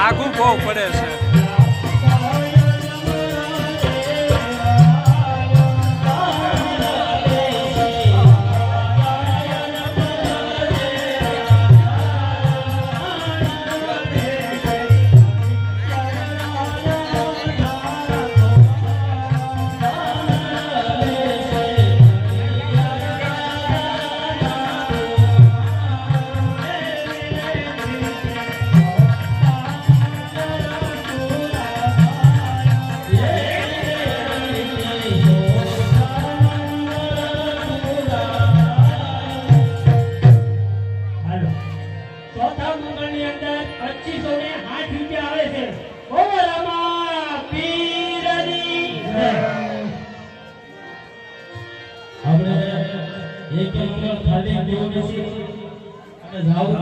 આઘું બહુ પડે એક કિલો થાળી દેવું નથી. અને જાવું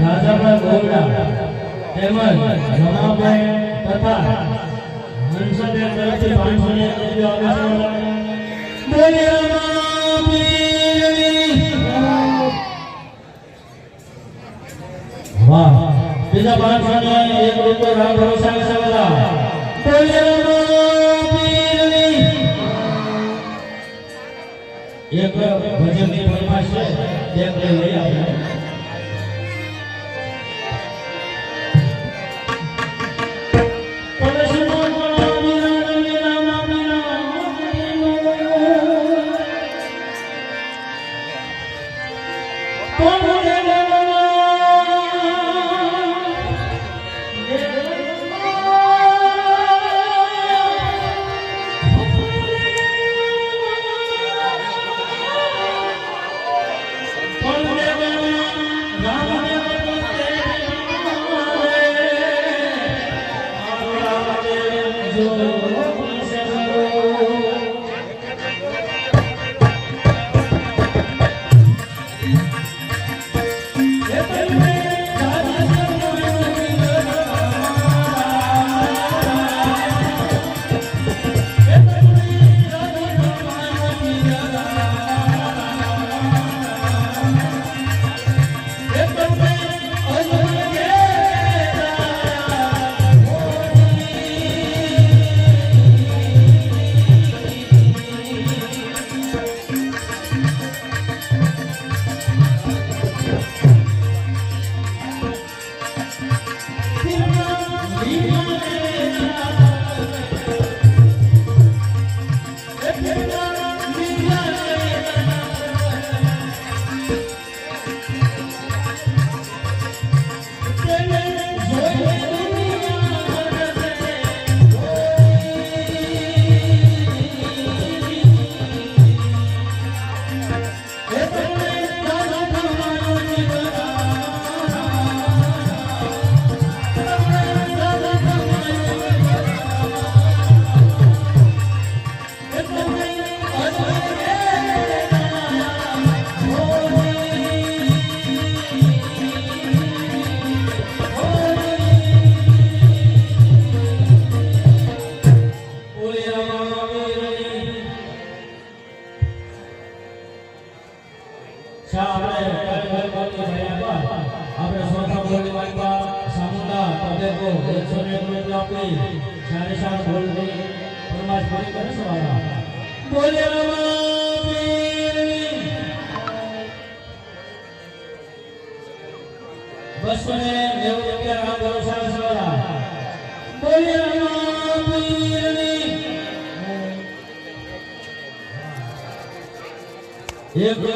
રાજાભાઈ ગોગડા તેમજ રમાભાઈ તથા હંસાબેન તરફથી પાંચસો એક રૂપિયો રામ ભરોસા સવાલા બોલે રમાપીરની. એક ભજનની છે તે લઈ આપણે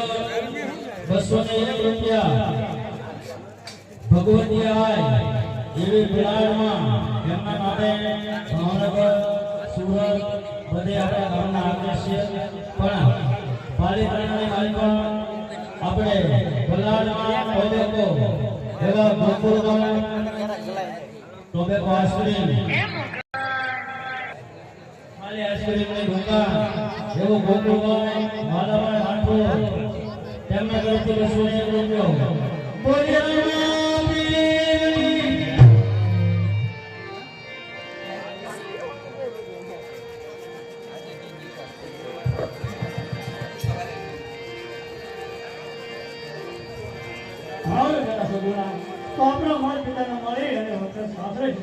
બસો ને એક રૂપિયા ભગવતી આય એવી બિલાડમાં એમના માટે ભાવનગર સુરત બધે આપણા ગામના આવ્યા છીએ પણ પાલિતાણાની માલિકા આપણે બલાડમાં ટોબેકો એવા ગોકુળમાં ટોબેકો આઈસ્ક્રીમ માલી આઈસ્ક્રીમની દુકાન, એવું ગોકુળમાં માલાવાડ બસો એક રૂપિયો બોલીએ રામાપીરની. હવે તો આપણા માતા પિતાને મળી અને વખત સાસરે જ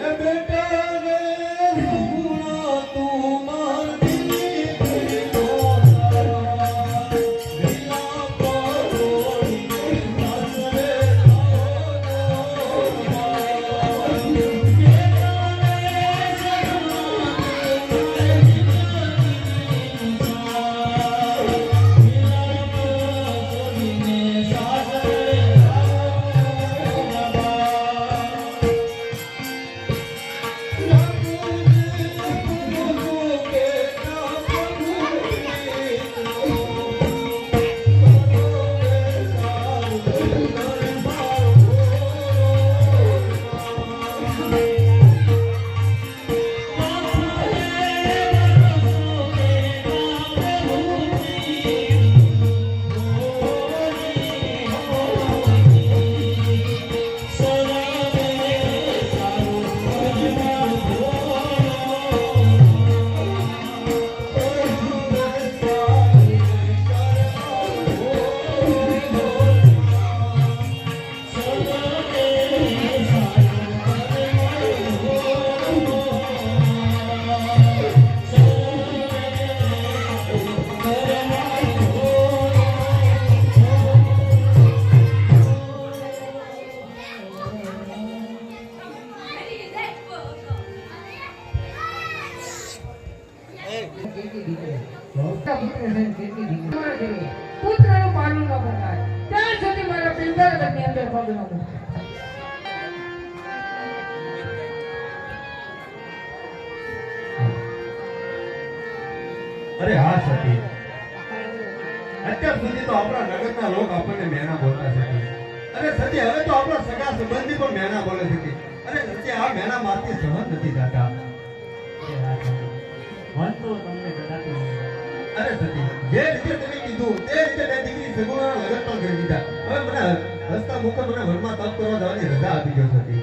Amen. અરે હા સતી અત્યાર સુધી તો આપણા નગરના લોકો આપણને મેના બોલતા સતી અરે સતી હવે તો આપણા સગા સંબંધી પણ મેના બોલે સતી અરે સતી આ મેના મારતી સહન નથી. થતા અરે સતી જે રીતે તમે કીધું તે રીતે મેં દીકરી સગુણા લગ્ન પણ કરી દીધા. હવે મને હસતા મુખ મને ઘરમાં તપ કરવા જવાની રજા આપી ગયો સતી.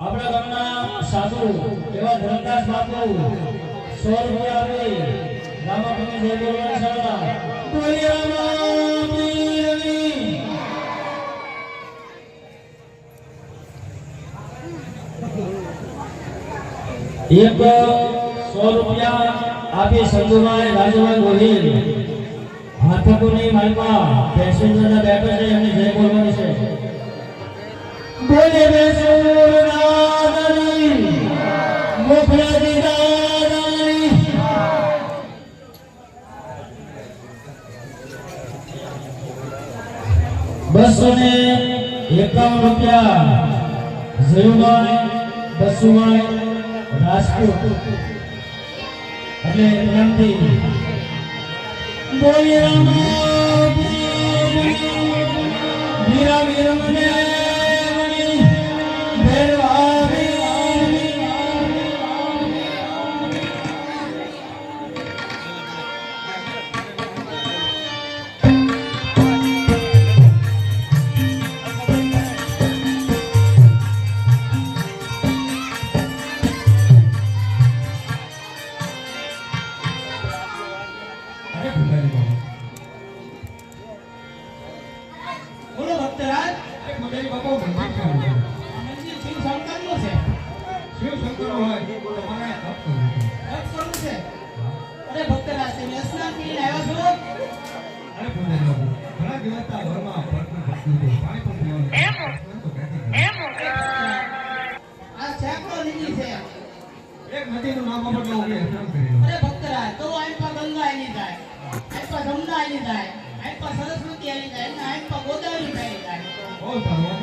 આપણા ગામના સાધુ, એવા ધરમદાસ બાપુ સો રૂપિયા આપી જય બોલવાની શાળા બોલી રામાપીરની એક સો રૂપિયા આપી સંધુભાઈ રાજુભાઈ ગોહિલ હાથકોની માલમાં પેસેન્જરના બેઠા છે એમની જય બોલવાની છે બોલે બેસુર નાદની મુખરાજી દાદાની બસો ને એકાવન રૂપિયા ઝયુભાઈ બસુભાઈ રાજપૂત એટલે પ્રેમથી બોલી રામ વીરા વીર ભક્તરાજ તો આઈ પર ગંગા આઈની જાય આઈન પર જમુના આઈની જાય આઈન પર સરસ્વતી આઈની જાય અને આઈન પર ગોદાવરી આઈની જાય બહુ